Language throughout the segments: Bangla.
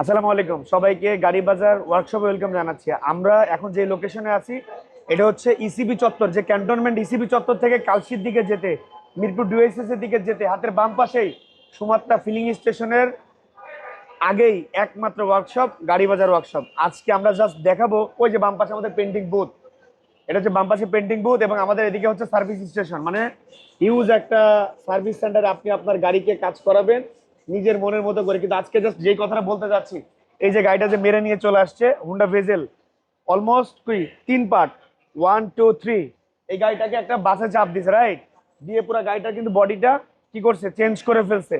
আসসালামু আলাইকুম। সবাইকে গাড়ি বাজার ওয়ার্কশপে ওয়েলকাম জানাচ্ছি। আমরা এখন যে লোকেশনে আছি, এটা হচ্ছে ইসিবি চত্বর, যে ক্যান্টনমেন্ট ইসিবি চত্বর থেকে কালশির দিকে যেতে, মিরপুর ডিওএসএস এর দিকে যেতে, হাতের বাম পাশেই সুমাত্রা ফিলিং স্টেশনের আগেই একমাত্র ওয়ার্কশপ গাড়ি বাজার ওয়ার্কশপ আজকে আমরা জাস্ট দেখাবো ওই যে বাম পাশে আমাদের পেন্টিং বুথ এটা হচ্ছে বাম পাশে পেন্টিং বুথ এবং আমাদের এদিকে হচ্ছে সার্ভিস স্টেশন মানে ইউজ একটা সার্ভিস সেন্টারে আপনি আপনার গাড়িকে কাজ করাবেন। নিজের মনের মতো করে, কিন্তু আজকে জাস্ট যেই কথাটা বলতে যাচ্ছি, এই যে গাড়িটা যে মেরে নিয়ে চলে আসছে হুন্ডা ভেজেল অলমোস্ট কি, তিন পার্ট ওয়ান টু থ্রি এই গাড়িটাকে একটা বাসে চাপ দিছে রাইট দিয়ে পুরো গাড়িটার কিন্তু বডিটা কি করছে চেঞ্জ করে ফেলছে।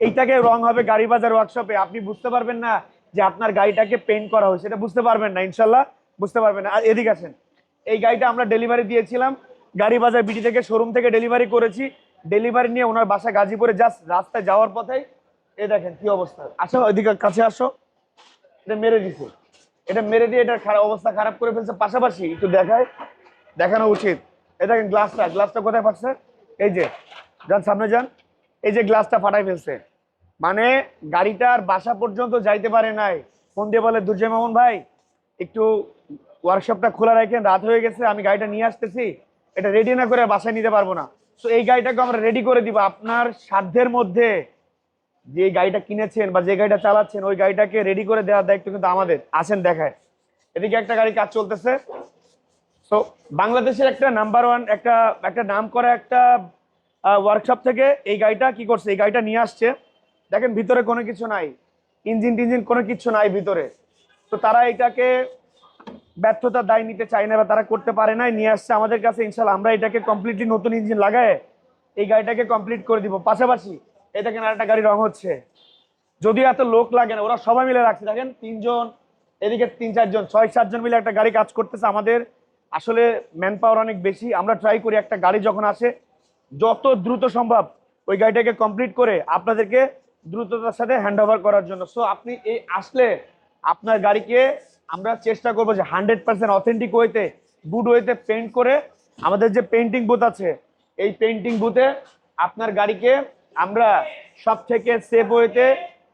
এইটাকে রং হবে গাড়ি বাজার ওয়ার্কশপে আপনি বুঝতে পারবেন না যে আপনার গাড়িটাকে পেন্ট করা হয়েছে, এটা বুঝতে পারবেন না ইনশাল্লাহ বুঝতে পারবেন না। আর এদিকে আসেন, এই গাড়িটা আমরা ডেলিভারি দিয়েছিলাম, গাড়ি বাজার বিডি থেকে শোরুম থেকে ডেলিভারি করেছি। ডেলিভারি নিয়ে ওনার বাসা গাজীপুরে জাস্ট রাস্তায় যাওয়ার পথেই এই দেখেন কি অবস্থা। আসো, ওইদিকে কাছে আসো। এটা মেরে দিছে। এটা মেরে দিয়ে এটার খারাপ অবস্থা খারাপ করে ফেলছে। পাশাপাশি একটু দেখায় দেখানো উচিত। এই দেখেন গ্লাসটা। গ্লাসটা কোথায় ফাটছে? এই যে, যান, সামনে যান। এই যে গ্লাসটা ফাটাই ফেলছে। মানে গাড়িটার বাসা পর্যন্ত যাইতে পারে নাই। ফোন দিয়ে বলে, দুর্জয় মামুন ভাই, একটু ওয়ার্কশপটা খোলা রাখেন। রাত হয়ে গেছে, আমি গাড়িটা নিয়ে আসতেছি। এটা রেডি না করে বাসায় নিতে পারব না। তো এই গাড়িটাকে আমরা রেডি করে দিব। আপনার সাধ্যের মধ্যে যে গাড়িটা কিনেছেন বা যে গাড়িটা চালাচ্ছেন, ওই গাড়িটাকে রেডি করে দেওয়ার দায়িত্ব কিন্তু আমাদের। আসেন দেখায়। এদিকে একটা গাড়ি কাজ চলতেছে। সো বাংলাদেশের একটা নাম্বার ওয়ান একটা একটা নাম করা একটা ওয়ার্কশপ থেকে এই গাড়িটা কি করছে? এই গাড়িটা নিয়ে আসছে। দেখেন, ভিতরে কোনো কিছু নাই। ইঞ্জিন টিঞ্জিন কোনো কিছু নাই ভিতরে। তো তারা এটাকে ব্যর্থতার দায় নিতে চায় না বা তারা করতে পারে নাই, নিয়ে আসছে আমাদের কাছে। ইনশাল্লাহ আমরা এটাকে কমপ্লিটলি নতুন ইঞ্জিন লাগায় এই গাড়িটাকে কমপ্লিট করে দিব। পাশাপাশি এই দেখেন আরেকটা গাড়ি রং হচ্ছে। যদিও এত লোক লাগে না, ওরা সবাই মিলে রাখছে। দেখেন, তিনজন, এদিকে তিন, চারজন, ছয়, সাতজন মিলে একটা গাড়ি কাজ করতেছে আমাদের। আসলে ম্যান পাওয়ার অনেক বেশি। আমরা ট্রাই করি একটা গাড়ি যখন আসে, যত দ্রুত সম্ভব ওই গাড়িটাকে কমপ্লিট করে আপনাদেরকে দ্রুততার সাথে হ্যান্ড ওভার করার জন্য। সো আপনি এই আসলে আপনার গাড়িকে আমরা চেষ্টা করব যে হান্ড্রেড পার্সেন্ট অথেন্টিক ওয়েতে গুড ওয়েতে পেন্ট করে আমাদের যে পেন্টিং বুথ আছে, এই পেন্টিং বুথে আপনার গাড়িকে আমরা সব থেকে সেফ ওয়েতে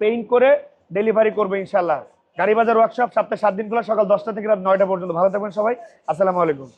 পেইন্ট করে ডেলিভারি করব ইনশাল্লাহ গাড়ি বাজার ওয়ার্কশপ সপ্তাহে সাত দিন খোলা, সকাল দশটা থেকে রাত নয়টা পর্যন্ত। ভালো থাকবেন সবাই। আসসালামু আলাইকুম।